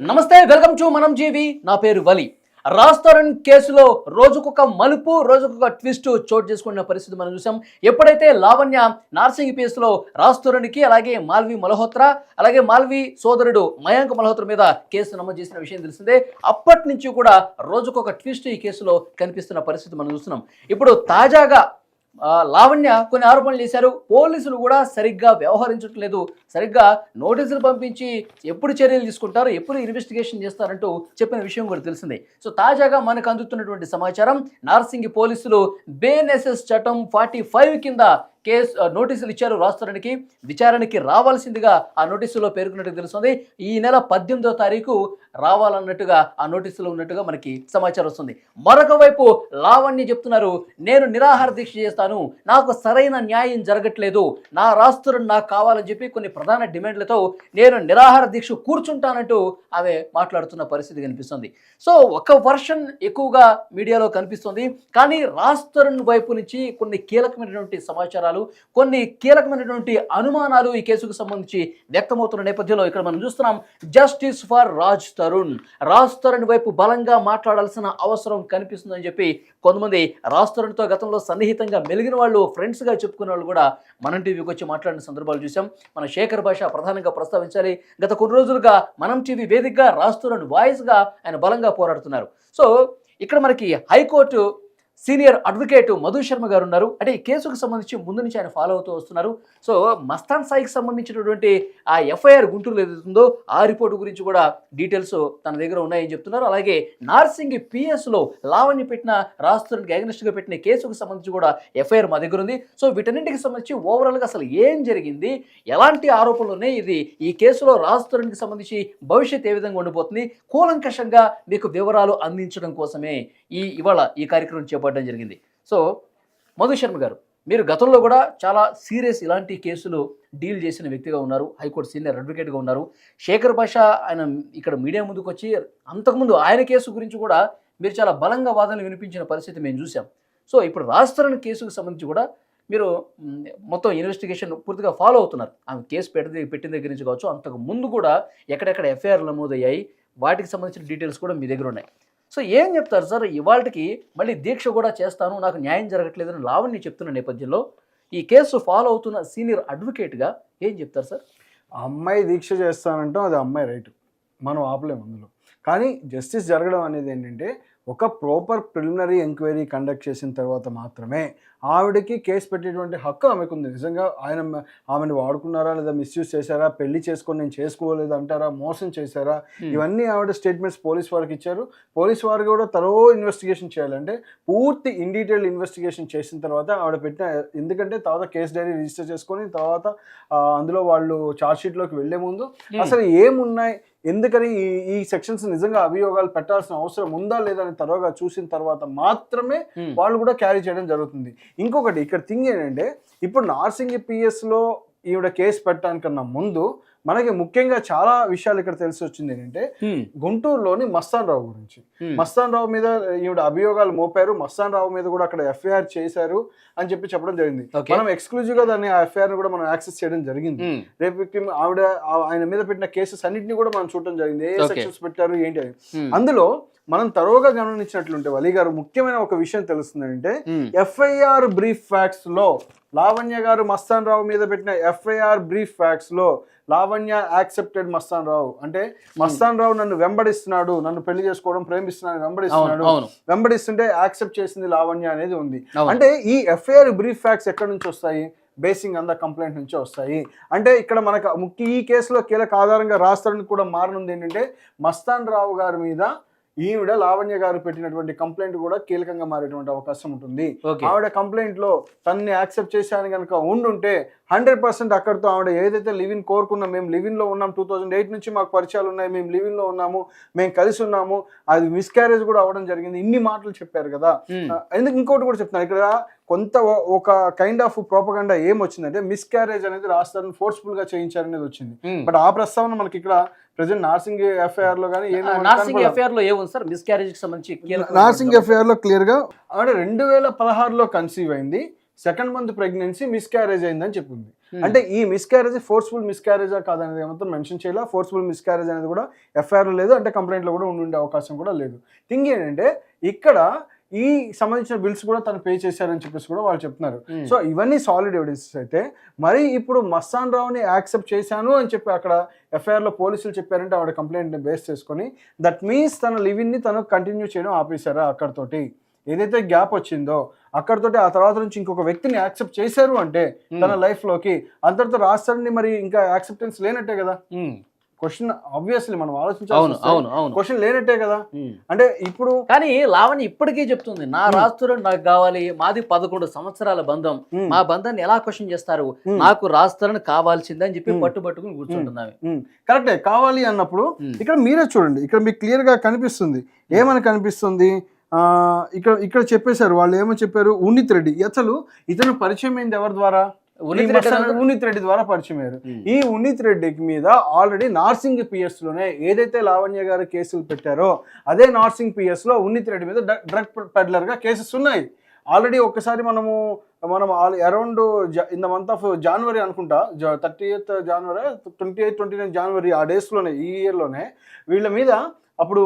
నమస్తే welcome to మనం జీవి. నా పేరు వలి. రాస్తారెంట్ కేసులో రోజుకొక మలుపు రోజుకొక ట్విస్ట్ చోటు చేసుకున్న పరిస్థితి మనం చూసాం. ఎప్పుడైతే లావణ్య నార్సింగ్ కేసులో రాస్తోరణికి అలాగే మాల్వి మల్హోత్రా అలాగే మాల్వి సోదరుడు మయాంక్ మల్హోత్రా మీద కేసు నమోదు చేసిన విషయం తెలిసిందే. అప్పటి నుంచి కూడా రోజుకొక ట్విస్ట్ ఈ కేసులో కనిపిస్తున్న పరిస్థితి మనం చూస్తున్నాం. ఇప్పుడు తాజాగా లావణ్య కొన్ని ఆరోపణలు చేశారు. పోలీసులు కూడా సరిగ్గా వ్యవహరించట్లేదు సరిగ్గా నోటీసులు పంపించి ఎప్పుడు చర్యలు తీసుకుంటారు ఎప్పుడు ఇన్వెస్టిగేషన్ చేస్తారంటూ చెప్పిన విషయం కూడా తెలిసిందే. సో తాజాగా మనకు అందుతున్నటువంటి సమాచారం నార్సింగి పోలీసులు బేఎన్ఎస్ఎస్ చట్టం ఫార్టీ ఫైవ్ కింద కేసు నోటీసులు ఇచ్చారు రాష్ట్రానికి విచారణకి రావాల్సిందిగా ఆ నోటీసులో పేర్కొన్నట్టు తెలుస్తుంది. ఈ నెల పద్దెనిమిదో తారీఖు రావాలన్నట్టుగా ఆ నోటీసులో ఉన్నట్టుగా మనకి సమాచారం వస్తుంది. మరొక వైపు లావణ్య చెప్తున్నారు నేను నిరాహార దీక్ష చేస్తాను. నాకు సరైన న్యాయం జరగట్లేదు. నా రాష్ట్రం నాకు కావాలని చెప్పి కొన్ని ప్రధాన డిమాండ్లతో నేను నిరాహార దీక్ష కూర్చుంటానంటూ ఆమె మాట్లాడుతున్న పరిస్థితి కనిపిస్తుంది. సో ఒక వర్షన్ ఎక్కువగా మీడియాలో కనిపిస్తుంది. కానీ రాష్ట్రం వైపు నుంచి కొన్ని కీలకమైనటువంటి సమాచారాలు కొన్ని కీలకమైనటువంటి అనుమానాలు ఈ కేసుకు సంబంధించి వ్యక్తమవుతున్న నేపథ్యంలో ఇక్కడ మనం చూస్తున్నాం జస్టిస్ ఫర్ రాజ్ తరుణ్ రాజ్ తరుణ్ వైపు బలంగా మాట్లాడాల్సిన అవసరం కనిపిస్తుందని చెప్పి కొంతమంది రాజ్ తరుణ్తో గతంలో సన్నిహితంగా మెలిగిన వాళ్ళు ఫ్రెండ్స్గా చెప్పుకునే వాళ్ళు కూడా మనం టీవీకి వచ్చి మాట్లాడిన సందర్భాలు చూసాం మన శేఖర్ భాష ప్రధానంగా ప్రస్తావించాలి. గత కొన్ని రోజులుగా మనం టీవీ వేదికగా రాజ్ తరుణ్ వాయిస్గా ఆయన బలంగా పోరాడుతున్నారు. సో ఇక్కడ మనకి high court senior advocate Madhu Sharma garu ఉన్నారు అంటే ఈ కేసుకు సంబంధించి ముందు నుంచి ఆయన ఫాలో అవుతూ వస్తున్నారు. సో మస్తాన్ సాయికి సంబంధించినటువంటి ఆ ఎఫ్ఐఆర్ గుంటూరులో ఏదైతుందో ఆ రిపోర్టు గురించి కూడా డీటెయిల్స్ తన దగ్గర ఉన్నాయని చెప్తున్నారు. అలాగే నార్సింగ్ పిఎస్లో లావణ్య పెట్టిన రాష్ట్రానికి అగనిస్ట్గా పెట్టిన కేసుకు సంబంధించి కూడా ఎఫ్ఐఆర్ మా దగ్గర ఉంది. సో వీటన్నింటికి సంబంధించి ఓవరాల్గా అసలు ఏం జరిగింది? ఎలాంటి ఆరోపణలు ఉన్నాయి? ఇది ఈ కేసులో రాష్ట్రానికి సంబంధించి భవిష్యత్ ఏ విధంగా ఉండిపోతుంది? కూలంకషంగా మీకు వివరాలు అందించడం కోసమే ఈ ఇవాళ ఈ కార్యక్రమం పడడం జరిగింది. సో మధు శర్మ గారు మీరు గతంలో కూడా చాలా సీరియస్ ఇలాంటి కేసులు డీల్ చేసిన వ్యక్తిగా ఉన్నారు. హైకోర్టు సీనియర్ అడ్వకేట్గా ఉన్నారు. శేఖర్ భాష ఆయన ఇక్కడ మీడియా ముందుకు వచ్చి అంతకుముందు ఆయన కేసు గురించి కూడా మీరు చాలా బలంగా వాదనలు వినిపించిన పరిస్థితి మేము చూసాం సో ఇప్పుడు రాజస్థాన్ కేసుకు సంబంధించి కూడా మీరు మొత్తం ఇన్వెస్టిగేషన్ పూర్తిగా ఫాలో అవుతున్నారు. ఆమె కేసు పెట్టి పెట్టిన దగ్గర నుంచి కావచ్చు అంతకు ముందు కూడా ఎక్కడెక్కడ ఎఫ్ఐఆర్లు నమోదయ్యాయి వాటికి సంబంధించిన డీటెయిల్స్ కూడా మీ దగ్గర ఉన్నాయి. సో ఏం చెప్తారు సార్? ఇవాళకి మళ్ళీ దీక్ష కూడా చేస్తాను నాకు న్యాయం జరగట్లేదని లావణ్య చెప్తున్న నేపథ్యంలో ఈ కేసు ఫాలో అవుతున్న సీనియర్ అడ్వకేట్గా ఏం చెప్తారు సార్? ఆ అమ్మాయి దీక్ష చేస్తానంటాం అది అమ్మాయి రైట్. మనం ఆపలేము అందులో. కానీ జస్టిస్ జరగడం అనేది ఏంటంటే ఒక ప్రాపర్ ప్రిలిమినరీ ఎంక్వైరీ కండక్ట్ చేసిన తర్వాత మాత్రమే ఆవిడకి కేసు పెట్టేటువంటి హక్కు ఆమెకు ఉంది నిజంగా ఆయన ఆమెను వాడుకున్నారా లేదా మిస్యూజ్ చేశారా? పెళ్ళి చేసుకొని నేను చేసుకోలేదు అంటారా మోసం చేశారా? ఇవన్నీ ఆవిడ స్టేట్మెంట్స్ పోలీస్ వారికి ఇచ్చారు. పోలీస్ వారు కూడా తరో ఇన్వెస్టిగేషన్ చేయాలంటే పూర్తి ఇన్ డీటెయిల్ ఇన్వెస్టిగేషన్ చేసిన తర్వాత ఆవిడ పెట్టిన ఎందుకంటే తర్వాత కేసు డైరీ రిజిస్టర్ చేసుకొని తర్వాత అందులో వాళ్ళు ఛార్జ్ షీట్లోకి వెళ్ళే ముందు అసలు ఏమున్నాయి? ఎందుకని ఈ ఈ సెక్షన్స్ నిజంగా అభియోగాలు పెట్టాల్సిన అవసరం ఉందా లేదా అని తరువుగా చూసిన తర్వాత మాత్రమే Hmm. వాళ్ళు కూడా క్యారీ చేయడం జరుగుతుంది ఇంకొకటి ఇక్కడ థింగ్ ఏంటంటే ఇప్పుడు నార్సింగ్ పిఎస్లో ఈవిడ కేసు పెట్టడానికన్నా ముందు మనకి ముఖ్యంగా చాలా విషయాలు ఇక్కడ తెలిసి వచ్చింది ఏంటంటే గుంటూరులోని మస్తాన్ రావు గురించి. మస్తాన్ రావు మీద ఈవిడ అభియోగాలు మోపారు. మస్తాన్ రావు మీద కూడా అక్కడ ఎఫ్ఐఆర్ చేశారు అని చెప్పి చెప్పడం జరిగింది. మనం ఎక్స్క్లూజివ్గా దాన్ని ఆ ఎఫ్ఐఆర్ కూడా మనం యాక్సెస్ చేయడం జరిగింది. రేపు ఆవిడ ఆయన మీద పెట్టిన కేసెస్ అన్నింటినీ కూడా మనం చూడడం జరిగింది. ఏ. సెక్షన్స్ పెట్టారు ఏంటి అని. అందులో మనం తరువుగా గమనించినట్లుంటే వలి గారు ముఖ్యమైన ఒక విషయం తెలుస్తుంది అంటే ఎఫ్ఐఆర్ బ్రీఫ్ ఫ్యాక్ట్స్లో లావణ్య గారు మస్తాన్ రావు మీద పెట్టిన ఎఫ్ఐఆర్ బ్రీఫ్ ఫ్యాక్ట్స్లో లావణ్య యాక్సెప్టెడ్ మస్తాన్ రావు. అంటే మస్తాన్ రావు నన్ను వెంబడిస్తున్నాడు నన్ను పెళ్ళి చేసుకోవడం ప్రేమిస్తున్నాడు వెంబడిస్తున్నాడు వెంబడిస్తుంటే యాక్సెప్ట్ చేసింది లావణ్య అనేది ఉంది. అంటే ఈ ఎఫ్ఐఆర్ బ్రీఫ్ ఫ్యాక్ట్స్ ఎక్కడి నుంచి వస్తాయి? బేసింగ్ అంద కంప్లైంట్ నుంచి వస్తాయి. అంటే ఇక్కడ మనకు ముఖ్య ఈ కేసులో కీలక ఆధారంగా రాస్తారని కూడా మారనుంది ఏంటంటే మస్తాన్ రావు గారి మీద ఈవిడ లావణ్య గారు పెట్టినటువంటి కంప్లైంట్ కూడా కీలకంగా మారేటువంటి అవకాశం ఉంటుంది. ఆవిడ కంప్లైంట్లో తన్ని యాక్సెప్ట్ చేశాను కనుక ఉండుంటే హండ్రెడ్ పర్సెంట్ అక్కడితో ఆవిడ ఏదైతే లివిన్ కోరుకున్నాం మేము లివిన్లో ఉన్నాం టూ థౌజండ్ ఎయిట్ నుంచి మాకు పరిచయాలు ఉన్నాయి మేము లివిన్లో ఉన్నాము మేము కలిసి ఉన్నాము అది మిస్క్యారేజ్ కూడా అవ్వడం జరిగింది. ఇన్ని మాటలు చెప్పారు కదా. ఎందుకు ఇంకోటి కూడా చెప్తున్నాను ఇక్కడ కొంత ఒక కైండ్ ఆఫ్ ప్రోపగండా ఏం వచ్చిందంటే మిస్క్యారేజ్ అనేది రాష్ట్రాన్ని ఫోర్స్ఫుల్గా చేయించారనేది వచ్చింది. బట్ ఆ ప్రస్తావన మనకి ఇక్కడ ప్రజెంట్ నార్సింగ్ ఎఫ్ఐఆర్లో కానీ నార్సింగ్. ఎఫ్ఐఆర్లో ఏముంది సార్? మిస్క్యారేజ్కి సంబంధించి నార్సింగ్ ఎఫ్ఐఆర్లో క్లియర్గా ఆవిడ రెండు వేల పదహారులో కన్సీవ్ అయింది. సెకండ్ మంత్ ప్రెగ్నెన్సీ మిస్క్యారేజ్ అయిందని చెప్పింది. అంటే ఈ మిస్క్యారేజ్ ఫోర్స్ఫుల్ మిస్క్యారేజా కాదనేది ఏమాత్రం మెన్షన్ చేయాలి. ఫోర్స్ఫుల్ మిస్క్యారేజ్ అనేది కూడా ఎఫ్ఐఆర్ లేదు. అంటే కంప్లైంట్లో కూడా ఉండే అవకాశం కూడా లేదు. థింగ్ ఏంటంటే ఇక్కడ ఈ సంబంధించిన బిల్స్ కూడా తను పే చేశారని చెప్పేసి కూడా వాళ్ళు చెప్తున్నారు. Hmm. సో ఇవన్నీ సాలిడ్ ఎవిడెన్సెస్ అయితే మరి ఇప్పుడు మస్తాన్ రావుని యాక్సెప్ట్ చేశాను అని చెప్పి అక్కడ ఎఫ్ఐఆర్లో పోలీసులు చెప్పారంటే ఆవిడ కంప్లైంట్ని బేస్ చేసుకొని దట్ మీన్స్ తన లివింగ్ని తను కంటిన్యూ చేయడం ఆపేశారా అక్కడతోటి? ఏదైతే గ్యాప్ వచ్చిందో అక్కడతోటి ఆ తర్వాత నుంచి ఇంకొక వ్యక్తిని యాక్సెప్ట్ చేశారు అంటే తన లైఫ్లోకి అంతటితో రాస్తారని మరి ఇంకా యాక్సెప్టెన్స్ లేనట్టే కదా. క్వశ్చన్ ఆబ్వియస్లీ మనం ఆలోచించాలి అవును అవును క్వశ్చన్ లేనట్టే కదా. అంటే ఇప్పుడు కానీ లావణ్య ఇప్పటికీ చెప్తుంది నా రాస్తుడు నాకు కావాలి మాది పదకొండు సంవత్సరాల బంధం. మా బంధాన్ని ఎలా క్వశ్చన్ చేస్తారు? నాకు రాస్తారని కావాల్సిందని చెప్పి ఉమ్. పట్టుబట్టుకుని కూర్చుంటున్నావి ఉమ్, కరెక్టే కావాలి అన్నప్పుడు. ఇక్కడ మీరే చూడండి ఇక్కడ మీకు క్లియర్గా కనిపిస్తుంది. ఏమని కనిపిస్తుంది? ఇక్కడ ఇక్కడ చెప్పేశారు వాళ్ళు ఏమో చెప్పారు ఉన్నిత్ రెడ్డి. అసలు ఇతను పరిచయం అయింది ఎవరి ద్వారా? ఉన్నిత్ రెడ్డి రెడ్డి ద్వారా పరిచయం అయ్యారు. ఈ ఉన్నిత్ రెడ్డికి మీద ఆల్రెడీ నార్సింగ్ పిఎస్లోనే ఏదైతే లావణ్య గారు కేసులు పెట్టారో అదే నార్సింగ్ పిఎస్లో ఉన్నిత్ రెడ్డి మీద డ్రగ్ పెడ్లర్గా కేసెస్ ఉన్నాయి. ఆల్రెడీ ఒక్కసారి మనము మనం around in the month of January అనుకుంటా thirty eighth January twenty eighth twenty nine January ఆ డేస్లోనే ఈ ఇయర్లోనే వీళ్ళ మీద అప్పుడు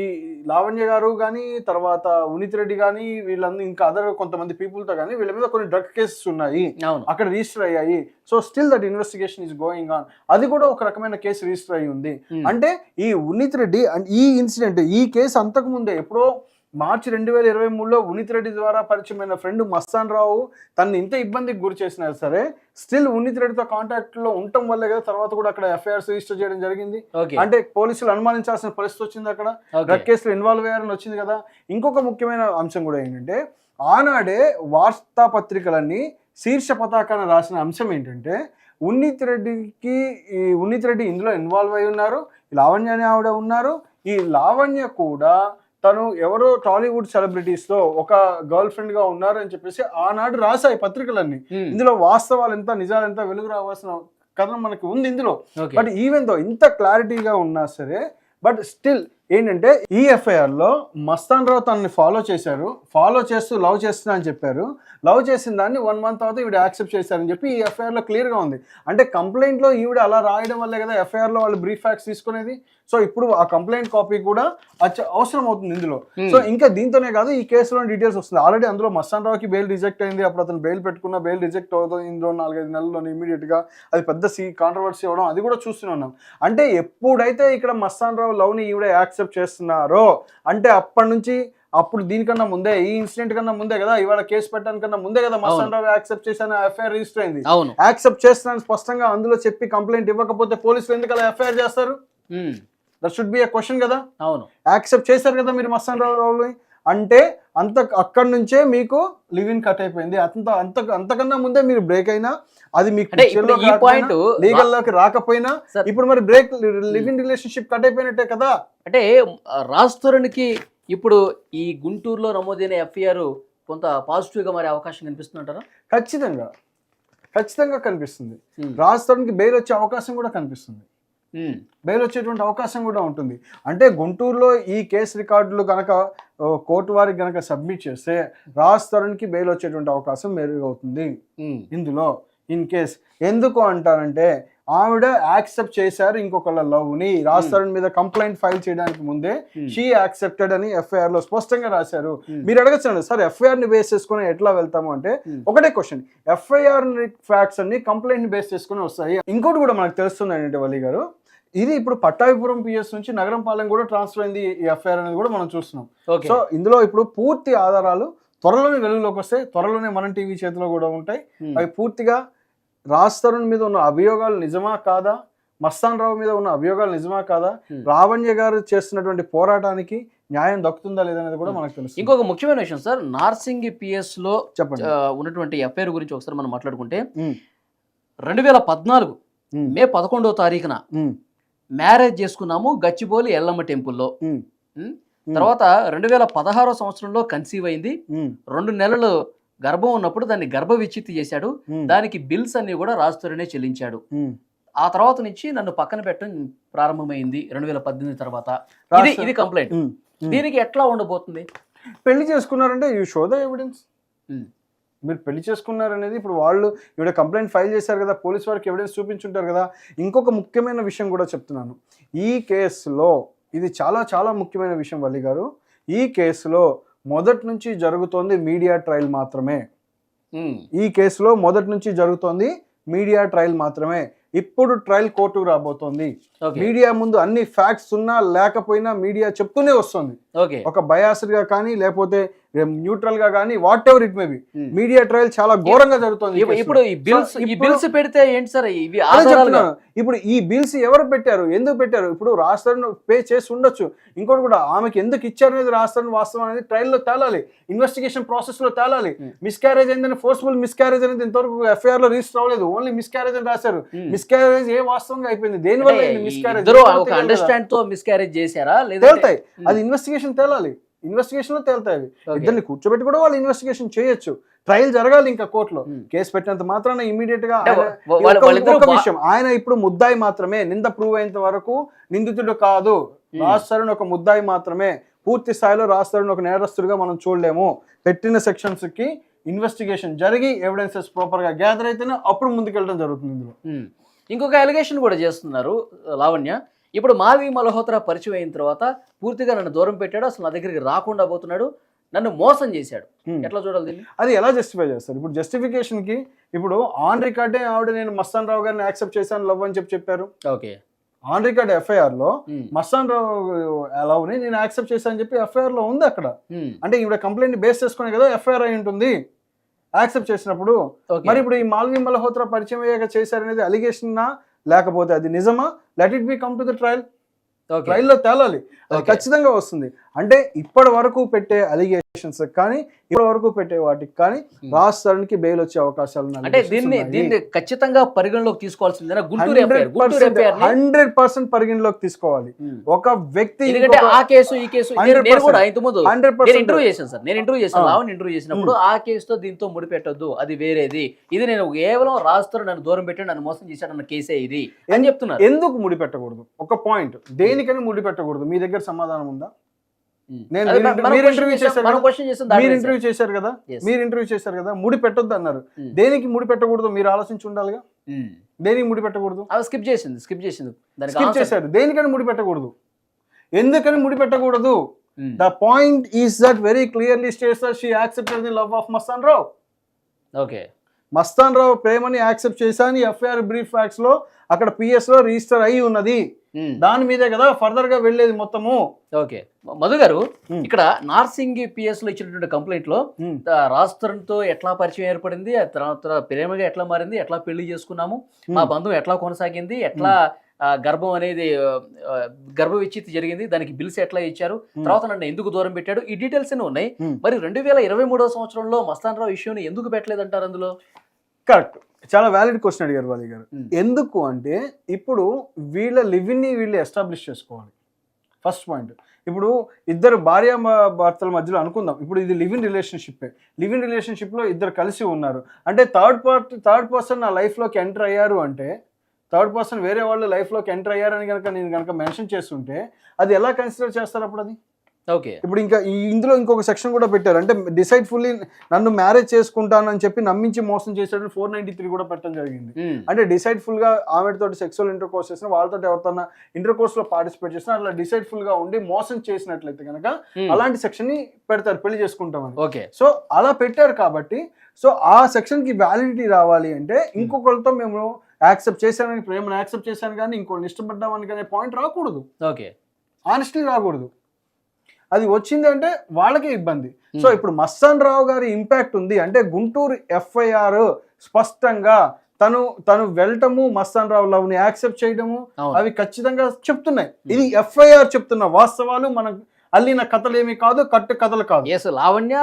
ఈ లావణ్య గారు కానీ తర్వాత ఉనిత్ రెడ్డి కానీ వీళ్ళందరూ ఇంకా అదర్ కొంతమంది పీపుల్తో కానీ వీళ్ళ మీద కొన్ని డ్రగ్ కేసెస్ ఉన్నాయి. అవును. అక్కడ రిజిస్టర్ అయ్యాయి. So still that investigation is going on. అది కూడా ఒక రకమైన కేసు రిజిస్టర్ అయ్యి ఉంది. అంటే ఈ ఉన్నిత్ రెడ్డి అండ్ ఈ ఇన్సిడెంట్ ఈ కేసు అంతకు ముందే ఎప్పుడో మార్చి రెండు వేల ఇరవై మూడులో ఉన్నిత్ రెడ్డి ద్వారా పరిచయమైన ఫ్రెండ్ మస్తాన్ రావు తనని ఇంత ఇబ్బందికి గురి చేసినా సరే స్టిల్ ఉన్నిత్ రెడ్డితో కాంటాక్ట్లో ఉండటం వల్లే కదా తర్వాత కూడా అక్కడ ఎఫ్ఐఆర్స్ రిజిస్టర్ చేయడం జరిగింది. అంటే పోలీసులు అనుమానించాల్సిన పరిస్థితి వచ్చింది అక్కడ. డ్రగ్ కేసులో ఇన్వాల్వ్ అయ్యారని వచ్చింది కదా. ఇంకొక ముఖ్యమైన అంశం కూడా ఏంటంటే ఆనాడే వార్తాపత్రికలన్నీ శీర్ష పతాకాన్ని రాసిన అంశం ఏంటంటే ఉన్నిత్ రెడ్డికి ఈ ఉన్నిత్ రెడ్డి ఇందులో ఇన్వాల్వ్ అయి ఉన్నారు లావణ్య అనే ఆవిడ ఉన్నారు ఈ లావణ్య కూడా తను ఎవరో టాలీవుడ్ సెలబ్రిటీస్లో ఒక గర్ల్ ఫ్రెండ్గా ఉన్నారు అని చెప్పేసి ఆనాడు రాశాయి పత్రికలన్నీ. ఉమ్. ఇందులో వాస్తవాలు ఎంత నిజాలు ఎంత వెలుగు రావాల్సిన కథనం మనకి ఉంది ఇందులో. బట్ ఈవెన్ దో ఇంత క్లారిటీగా ఉన్నా సరే బట్ స్టిల్ ఏంటంటే ఈ ఎఫ్ఐఆర్లో మస్తాన్ రావు తనని ఫాలో చేశారు. ఫాలో చేస్తూ లవ్ చేస్తున్నా అని చెప్పారు. లవ్ చేసిన దాన్ని వన్ మంత్ తర్వాత ఈవిడ యాక్సెప్ట్ చేశారని చెప్పి ఈ ఎఫ్ఐఆర్లో క్లియర్గా ఉంది. అంటే కంప్లైంట్లో ఈవిడ అలా రాయడం వల్లే కదా ఎఫ్ఐఆర్లో వాళ్ళు బ్రీఫ్ ఫ్యాక్ట్స్ తీసుకునేది? సో ఇప్పుడు ఆ కంప్లైంట్ కాపీ కూడా అవసరం అవుతుంది ఇందులో. Hmm. సో ఇంకా దీంతోనే కాదు ఈ కేసులో డీటెయిల్స్ వస్తుంది. ఆల్రెడీ అందులో మస్తాన్ రావుకి బెయిల్ రిజెక్ట్ అయింది. అప్పుడు అతను బెయిల్ పెట్టుకున్న బెయిల్ రిజెక్ట్ అవుతుంది ఇందులో నాలుగైదు నెలల్లో ఇమీడియట్గా. అది పెద్ద సీ కాంట్రవర్సీ అవ్వడం అది కూడా చూస్తూనే ఉన్నాం. అంటే ఎప్పుడైతే ఇక్కడ మస్తాన్ రావు లవ్ని ఈవిడ యాక్సెప్ట్ చేస్తున్నారో అంటే అప్పటి నుంచి అప్పుడు దీనికన్నా ముందే ఈ ఇన్సిడెంట్ కన్నా ముందే కదా ఇవాళ కేసు పెట్టడానికన్నా ముందే కదా మస్తాన్ రావు యాక్సెప్ట్ చేశాను ఎఫ్ఐఆర్ రిజిస్టర్ అయింది. యాక్సెప్ట్ చేస్తున్నాను స్పష్టంగా అందులో చెప్పి కంప్లైంట్ ఇవ్వకపోతే పోలీసులు ఎందుకు అలా ఎఫ్ఐఆర్ చేస్తారు? ఉమ్. That should be a question కదా? అవును. యాక్సెప్ట్ చేశారు కదా మీరు మస్తాన్ రావు రావుని? అంటే అంత అక్కడి నుంచే మీకు లివిన్ కట్ అయిపోయింది. అంత అంత అంతకన్నా ముందే మీరు బ్రేక్ అయినా అది మీకు పాయింట్ లీగల్లోకి రాకపోయినా. ఇప్పుడు మరి బ్రేక్ లివింగ్ రిలేషన్షిప్ కట్ అయిపోయినట్టే కదా? అంటే రాస్తరునికి ఇప్పుడు ఈ గుంటూరులో నమోదైన ఎఫ్ఐఆర్ కొంత పాజిటివ్గా మరి అవకాశం కనిపిస్తుందంటారా? ఖచ్చితంగా. ఖచ్చితంగా కనిపిస్తుంది. రాష్ట్రానికి బెయిల్ వచ్చే అవకాశం కూడా కనిపిస్తుంది. బెయిల్ వచ్చేటువంటి అవకాశం కూడా ఉంటుంది అంటే గుంటూరులో ఈ కేసు రికార్డులు కనుక కోర్టు వారికి కనుక సబ్మిట్ చేస్తే రాజ్ తరుణ్కి బెయిల్ వచ్చేటువంటి అవకాశం మెరుగవుతుంది. ఇందులో ఇన్ కేస్ ఎందుకు అంటారంటే ఆవిడ యాక్సెప్ట్ చేశారు ఇంకొకళ్ళ లవ్ని రాజ్. తరుణ్ మీద కంప్లైంట్ ఫైల్ చేయడానికి ముందే. షీ యాక్సెప్టెడ్ అని ఎఫ్ఐఆర్లో స్పష్టంగా రాశారు. మీరు అడగచ్చండి సార్ ఎఫ్ఐఆర్ని బేస్ చేసుకుని ఎట్లా వెళ్తాము అంటే. ఒకటే క్వశ్చన్ ఎఫ్ఐఆర్ ఫ్యాక్ట్స్ అన్ని కంప్లైంట్ని బేస్ చేసుకుని వస్తాయి ఇంకోటి కూడా మనకు తెలుస్తుంది ఏంటంటే వల్లి గారు ఇది ఇప్పుడు పట్టాభిపురం పిఎస్ నుంచి నగరం పాలెం కూడా ట్రాన్స్ఫర్ అయింది ఈ ఎఫ్ఐఆర్ అనేది కూడా మనం చూస్తున్నాం. సో ఇందులో ఇప్పుడు పూర్తి ఆధారాలు త్వరలోనే వెలుగులోకి వస్తాయి త్వరలోనే మన టీవీ చేతిలో కూడా ఉంటాయి. ఉమ్. అవి పూర్తిగా రాజ్ తరుణ్ మీద ఉన్న అభియోగాలు నిజమా కాదా? మస్తాన్ రావు మీద ఉన్న అభియోగాలు నిజమా కాదా? Hmm. రావణ్య గారు చేస్తున్నటువంటి పోరాటానికి న్యాయం దక్కుతుందా లేదనేది కూడా మనకు తెలుసు ఇంకొక ముఖ్యమైన విషయం సార్ నార్సింగ్ పిఎస్లో చెప్పండి. ఉన్నటువంటి ఎఫ్ఐఆర్ గురించి ఒకసారి మనం మాట్లాడుకుంటే రెండు వేల పద్నాలుగు మే పదకొండవ తారీఖున మ్యారేజ్ చేసుకున్నాము గచ్చిబౌలి ఎల్లమ్మ టెంపుల్లో. తర్వాత రెండు వేల పదహారో సంవత్సరంలో కన్సీవ్ అయింది. రెండు నెలలు గర్భం ఉన్నప్పుడు దాన్ని గర్భ విచ్ఛిత్తి చేశాడు దానికి బిల్స్ అన్ని కూడా రాజుతోనే చెల్లించాడు. ఆ తర్వాత నుంచి నన్ను పక్కన పెట్టడం ప్రారంభమైంది రెండు వేల పద్దెనిమిది తర్వాత. ఇది ఇది కంప్లైంట్. దీనికి ఎట్లా ఉండబోతుంది? పెళ్ళి చేసుకున్నారంటే యూ షో ద ఎవిడెన్స్. మీరు పెళ్ళి చేసుకున్నారనేది ఇప్పుడు వాళ్ళు ఈవిడ కంప్లైంట్ ఫైల్ చేశారు కదా పోలీస్ వారికి ఎవిడెన్స్ చూపించుంటారు కదా. ఇంకొక ముఖ్యమైన విషయం కూడా చెప్తున్నాను. ఈ కేసులో ఇది చాలా చాలా ముఖ్యమైన విషయం వల్లి గారు. ఈ కేసులో మొదటి నుంచి జరుగుతోంది మీడియా ట్రయల్ మాత్రమే. ఈ కేసులో మొదటి నుంచి జరుగుతోంది మీడియా ట్రయల్ మాత్రమే. ఇప్పుడు ట్రయల్ కోర్టుకు రాబోతోంది. మీడియా ముందు అన్ని ఫ్యాక్ట్స్ ఉన్నా లేకపోయినా మీడియా చెప్తూనే వస్తుంది. ఒక బయాస్డ్గా కానీ లేకపోతే న్యూట్రల్గా కానీ whatever it may be. Media trial చాలా ఘోరంగా జరుగుతుంది. ఇప్పుడు ఈ బిల్స్ ఈ బిల్స్ పెడితే ఏంటి సార్? ఇవి చెప్తున్నాను. ఇప్పుడు ఈ బిల్స్ ఎవరు పెట్టారు? ఎందుకు పెట్టారు? ఇప్పుడు రాస్తారని పే చేసి ఉండొచ్చు. ఇంకోటి కూడా ఆమెకి ఎందుకు ఇచ్చారు అనేది రాస్తారని వాస్తవం అనేది ట్రయల్లో తేలాలి. ఇన్వెస్టిగేషన్ ప్రాసెస్లో తేలాలి. Hmm. మిస్క్యారేజ్ అయిందని ఫోర్స్ఫుల్ మిస్క్యారేజ్ అనేది ఇంతవరకు ఎఫ్ఐఆర్లో రిజిస్టర్ అవ్వలేదు. ఓన్లీ మిస్క్యారేజ్ అని రాశారు. Hmm. మిస్క్యారేజ్ ఏ వాస్తవంగా అయిపోయింది? దేని వల్ల మిస్క్యారేజ్ అండర్స్టాండ్తో మిస్క్యారేజ్ చేశారా? లేదా తేలుతాయి. అది ఇన్వెస్టిగేషన్ తేలాలి. ఇన్వెస్టిగేషన్లో తేలుతాయి అవి. ఇద్దరిని కూర్చోబెట్టి కూడా వాళ్ళు ఇన్వెస్టిగేషన్ చేయొచ్చు. ట్రయల్ జరగాలి ఇంకా కోర్టులో. కేసు పెట్టినంత మాత్రాన ఇమీడియట్గా విషయం. ఆయన ఇప్పుడు ముద్దాయి మాత్రమే నింద ప్రూవ్ అయ్యేంత వరకు నిందితుడు కాదు. రాస్తారని ఒక ముద్దాయి మాత్రమే. పూర్తి స్థాయిలో రాస్తారని ఒక నేరస్తుడిగా మనం చూడలేము. పెట్టిన సెక్షన్స్కి ఇన్వెస్టిగేషన్ జరిగి ఎవిడెన్సెస్ ప్రాపర్గా గ్యాదర్ అయితేనే అప్పుడు ముందుకెళ్ళడం జరుగుతుంది ఇందులో. ఇంకొక అలిగేషన్ కూడా చేస్తున్నారు లావణ్య. ఇప్పుడు మావి మల్హోత్రా పరిచయం అయిన తర్వాత పూర్తిగా నన్ను దూరం పెట్టాడు అసలు నా దగ్గరికి రాకుండా పోతున్నాడు నన్ను మోసం చేశాడు. ఎట్లా చూడాలి అది ఎలా జస్టిఫై చేస్తారు? ఇప్పుడు జస్టిఫికేషన్కి ఇప్పుడు ఆన్ రికార్డే ఆవిడ నేను మస్తాన్ రావు గారిని యాక్సెప్ట్ చేశాను లవ్ అని చెప్పి చెప్పారు. ఓకే. ఆన్ రికార్డ్ ఎఫ్ఐఆర్లో. మస్తాన్ రావు లవ్ని నేను యాక్సెప్ట్ చేశాను అని చెప్పి ఎఫ్ఐఆర్లో ఉంది అక్కడ. అంటే ఈవిడ కంప్లైంట్ బేస్ చేసుకునే కదా ఎఫ్ఐఆర్ అయి ఉంటుంది. యాక్సెప్ట్ చేసినప్పుడు. మరి ఇప్పుడు ఈ మాల్వి మల్హోత్రా పరిచయం అయ్యాక చేశారనేది అలిగేషన్ లేకపోతే అది నిజమా let it be come to the trial okay. ట్రయల్లో తేలాలి అది. ఖచ్చితంగా వస్తుంది అంటే ఇప్పటి వరకు పెట్టే అలిగేషన్స్ కానీ ఇప్పటి వరకు పెట్టే వాటికి కానీ Hmm. రాజ్ తరుణ్కి బెయిల్ వచ్చే అవకాశాలు అంటే దీన్ని. దీన్ని ఖచ్చితంగా పరిగణలోకి తీసుకోవాల్సిందేనా? గుంటూరు ఎఫ్ఐఆర్ హండ్రెడ్ పర్సెంట్ పరిగణలోకి తీసుకోవాలి. ఒక వ్యక్తి ఆ కేసు ఈ కేసు నేను- 100% నేను కూడా ఇంత ముందు హండ్రెడ్ నేను పర్సెంట్ ఇంటర్వ్యూ చేశాను సార్. నేను ఇంటర్వ్యూ చేశాను. ఇంటర్వ్యూ చేసినప్పుడు ఆ కేసుతో దీంతో ముడిపెట్టొద్దు. అది వేరేది. ఇది నేను కేవలం రాస్తారు నన్ను దూరం పెట్టి నన్ను మోసం చేశాడు అన్న కేసే ఇది అని చెప్తున్నారు. ఎందుకు ముడి పెట్టకూడదు ఒక పాయింట్ దేనికని ముడి పెట్టకూడదు మీ దగ్గర సమాధానం ఉందా. నేను మీరు చేశారు ఇంటర్వ్యూ చేశారు కదా. మీరు ఇంటర్వ్యూ చేశారు కదా? ముడి పెట్టొద్దు అన్నారు. దేనికి ముడి పెట్టకూడదు? మీరు ఆలోచించి ఉండాలిగా. దేనికి ముడి పెట్టకూడదు? అవి స్కిప్ చేసింది స్కిప్ చేసింది. దానికి స్కిప్ చేశారు. దేనికని ముడి పెట్టకూడదు? ఎందుకని ముడి పెట్టకూడదు. The point is that very clearly states that she accepted the love of Mastan Rao okay Mastan Rao ప్రేమని యాక్సెప్ట్ చేశాను ఎఫ్ఐఆర్ బ్రీఫ్ ఫ్యాక్స్లో అక్కడ పిఎస్లో రిజిస్టర్ అయి ఉన్నది. దాని మీదే కదా ఫర్దర్గా వెళ్ళేది మొత్తము ఓకే మధు గారు. ఇక్కడ నార్సింగ్ పిఎస్లో ఇచ్చినటువంటి కంప్లైంట్లో. రాష్ట్రంతో ఎట్లా పరిచయం ఏర్పడింది తర్వాత ప్రేమగా ఎట్లా మారింది ఎట్లా పెళ్ళి చేసుకున్నాము మా బంధం ఎట్లా కొనసాగింది ఎట్లా గర్భం అనేది గర్భ విచ్చితి జరిగింది దానికి బిల్స్ ఎట్లా ఇచ్చారు. తర్వాత నన్ను ఎందుకు దూరం పెట్టాడు? ఈ డీటెయిల్స్ ఉన్నాయి. మరి రెండు వేల ఇరవై మూడో సంవత్సరంలో మస్తాన్ రావు ఇష్యూని ఎందుకు పెట్టలేదంటారు అందులో? కరెక్ట్. చాలా వ్యాలిడ్ క్వశ్చన్ అడిగారు వాలి గారు. ఎందుకు అంటే ఇప్పుడు వీళ్ళ లివింగ్ని వీళ్ళు ఎస్టాబ్లిష్ చేసుకోవాలి. First point. ఇప్పుడు ఇద్దరు భార్య భర్తల మధ్యలో అనుకుందాం. ఇప్పుడు ఇది లివింగ్ రిలేషన్షిప్ లివింగ్ రిలేషన్షిప్లో ఇద్దరు కలిసి ఉన్నారు. అంటే థర్డ్ పార్ట్ థర్డ్ పర్సన్ నా లైఫ్లోకి ఎంటర్ అయ్యారు అంటే థర్డ్ పర్సన్ వేరే వాళ్ళు లైఫ్లోకి ఎంటర్ అయ్యారని కనుక నేను కనుక మెన్షన్ చేస్తుంటే అది ఎలా కన్సిడర్ చేస్తారు అప్పుడు అది? ఓకే. ఇప్పుడు ఇంకా ఈ- ఇందులో ఇంకొక సెక్షన్ కూడా పెట్టారు. అంటే డిసైడ్ ఫుల్లీ నన్ను మ్యారేజ్ చేసుకుంటానని చెప్పి నమ్మించి మోసం చేశాడని ఫోర్ నైన్టీ త్రీ కూడా పెట్టడం జరిగింది. అంటే డిసైడ్ ఫుల్గా ఆమెతో సెక్సువల్ ఇంటర్ కోర్స్ చేసిన వాళ్ళతో ఎవరితో ఇంటర్ కోర్స్లో పార్టిసిపేట్ చేసిన అట్లా డిసైడ్ ఫుల్గా ఉండి మోసం చేసినట్లయితే కనుక అలాంటి సెక్షన్ని పెడతారు పెళ్ళి చేసుకుంటామని. ఓకే. సో అలా పెట్టారు కాబట్టి సో ఆ సెక్షన్కి వ్యాలిడిటీ రావాలి అంటే ఇంకొకరితో మేము యాక్సెప్ట్ చేశానని ప్రేమను యాక్సెప్ట్ చేశాను కానీ ఇంకోటి ఇష్టపడ్డామని కానీ పాయింట్ రాకూడదు. ఓకే. ఆనెస్ట్లీ రాకూడదు. అది వచ్చింది అంటే వాళ్ళకే ఇబ్బంది. సో ఇప్పుడు మస్తాన్ రావు గారి ఇంపాక్ట్ ఉంది అంటే గుంటూరు ఎఫ్ఐఆర్ స్పష్టంగా తను తను వెళ్ళటము మస్తాన్ రావు లవ్ని యాక్సెప్ట్ చేయడము. అవి ఖచ్చితంగా చెప్తున్నాయి. ఇది ఎఫ్ఐఆర్ చెప్తున్న వాస్తవాలు మనం అల్లిన కథలు ఏమి కాదు కట్టు కథలు కాదు. Yes Lavanya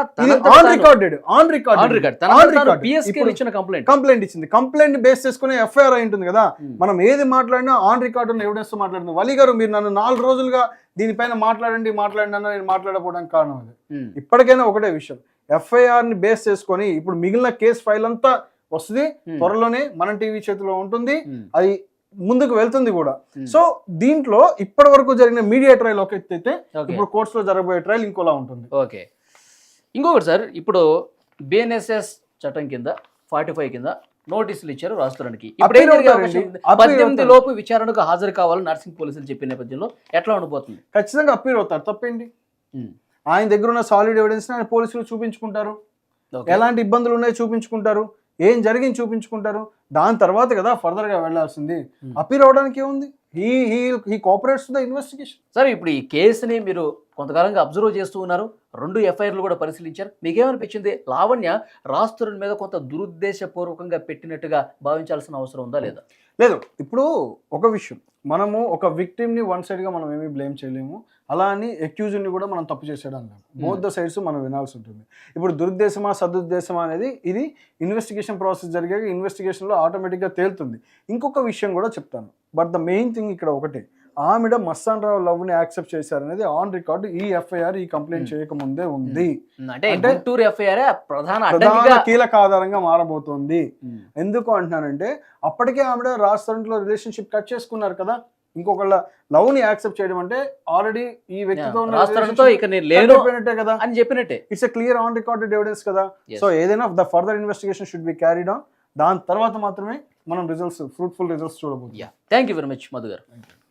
on recorded on తనంతట తాను record. PSK ఇప్పుడు ఇచ్చిన కంప్లైంట్ కంప్లైంట్ ఇచ్చింది. కంప్లైంట్ బేస్ చేసుకుని ఎఫ్ఐఆర్ అయి ఉంటుంది కదా. Hmm. మనం ఏది మాట్లాడినా ఆన్ రికార్డ్ ఉన్న ఎవిడెన్స్ మాట్లాడుతుంది వలి గారు మీరు నన్ను నాలుగు రోజులుగా దీనిపైన మాట్లాడండి మాట్లాడినా నేను మాట్లాడకపోవడానికి కారణం అది. ఇప్పటికైనా ఒకటే విషయం. ఎఫ్ఐఆర్ని బేస్ చేసుకొని ఇప్పుడు మిగిలిన కేసు ఫైల్ అంతా వస్తుంది. త్వరలోనే మన టీవీ చేతిలో ఉంటుంది. అది ముందుకు వెళ్తుంది కూడా. సో దీంట్లో ఇప్పటి వరకు జరిగిన మీడియా ట్రయల్ ఒక ఎత్తు అయితే ఓకే ఇప్పుడు కోర్ట్స్లో జరగబోయే ట్రయల్ ఇంకోలా ఉంటుంది. ఓకే ఇంకొకటి సార్ ఇప్పుడు బిఎన్ఎస్ఎస్ చట్టం కింద ఫార్టీ ఫైవ్ కింద నోటీసులు ఇచ్చారు రాష్ట్రానికి. పద్దెనిమిది. లోపు విచారణకు హాజరు కావాలని నర్సింగ్ పోలీసులు చెప్పిన నేపథ్యంలో ఎట్లా ఉండబోతుంది ఖచ్చితంగా అప్పీల్ అవుతారు. తప్పేంటి? ఉమ్. ఆయన దగ్గర ఉన్న సాలిడ్ ఎవిడెన్స్ ఆయన పోలీసులు చూపించుకుంటారు. ఓకే. ఎలాంటి ఇబ్బందులు ఉన్నాయో చూపించుకుంటారు. ఏం జరిగింది చూపించుకుంటారు? దాని తర్వాత కదా ఫర్దర్గా వెళ్ళాల్సింది Hmm. అప్పీల్ అవడానికి ఏముంది? ఈ ఈ ఈ కోఆపరేట్స్ ద ఇన్వెస్టిగేషన్ సరే ఇప్పుడు ఈ కేసుని మీరు కొంతకాలంగా అబ్జర్వ్ చేస్తూ ఉన్నారు. రెండు ఎఫ్ఐఆర్లు కూడా పరిశీలించారు. మీకేమనిపించింది? లావణ్య రాస్తురుని మీద కొంత దురుద్దేశపూర్వకంగా పెట్టినట్టుగా భావించాల్సిన అవసరం ఉందా లేదా? లేదు ఇప్పుడు ఒక విషయం. మనము ఒక victim ని వన్ సైడ్గా మనం ఏమీ బ్లేమ్ చేయలేము. అలా అని accused ని కూడా మనం తప్పు చేసేయడం లేదు బోత్ ద సైడ్స్ మనం వినాల్సి ఉంటుంది. ఇప్పుడు దురుద్దేశమా సదుద్దేశమా అనేది ఇది ఇన్వెస్టిగేషన్ ప్రాసెస్ జరిగాక ఇన్వెస్టిగేషన్లో ఆటోమేటిక్గా తేలుతుంది. ఇంకొక విషయం కూడా చెప్తాను. బట్ ద మెయిన్ థింగ్ ఇక్కడ ఒకటే. ఆమెడ మస్తాన్ రావు లవ్ని యాక్సెప్ట్ చేశారనేది ఆన్ రికార్డు ఈ ఎఫ్ఐఆర్ ఈ కంప్లైంట్ Hmm. చేయకముందే ఉంది. అంటే అంటే- గుంటూరు ఎఫ్ఐఆర్ ప్రధాన కీలక ఆధారంగా మారబోతోంది. ఎందుకు అంటున్నానంటే అప్పటికే ఆవిడ రాష్ట్రంలో రిలేషన్షిప్ కట్ చేసుకున్నారు కదా. ఇంకొకళ్ళ లవ్ని యాక్సెప్ట్ చేయడం అంటే ఆల్రెడీ ఈ వ్యక్తితో ఇక నేను లేను కదా. అని చెప్పినట్టే. It's clear on recorded evidence కదా. సో ఏదైనా the further investigation should be carried on దాని తర్వాత మాత్రమే మనం రిజల్ట్స్ ఫ్రూట్ఫుల్ రిజల్ట్స్ చూడబోతున్నాం. Yeah thank you very much Madhu garu.